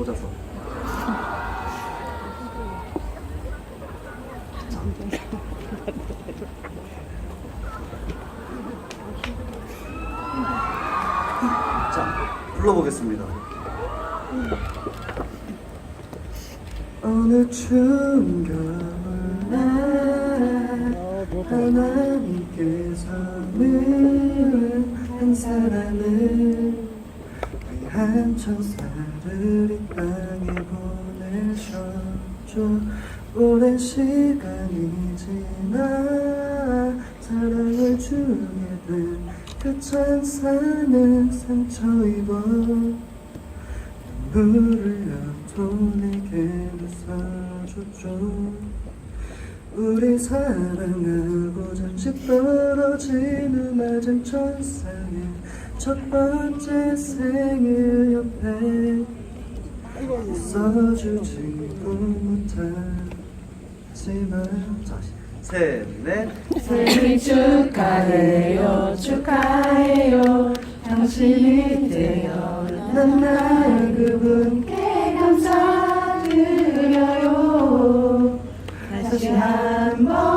꽂아서. 자, 불러보겠습니다. 어느 추운 겨울날 하나님께서 는 한 사람을 위 한 천사를 이 땅에 보내셨죠. 오랜 시간이 지나 사랑을 주게 된 그 천사는 상처 입어 눈물을 흘려 내게 웃어줬죠. 우리 사랑하고 잠시 떨어지는 낮은 천상의 첫 번째 생일 옆에 있어주지도 못하지만. 셋넷. 생일 축하해요 축하해요. 당신이 태어난 날 그분께 감사드려요. 다시 한번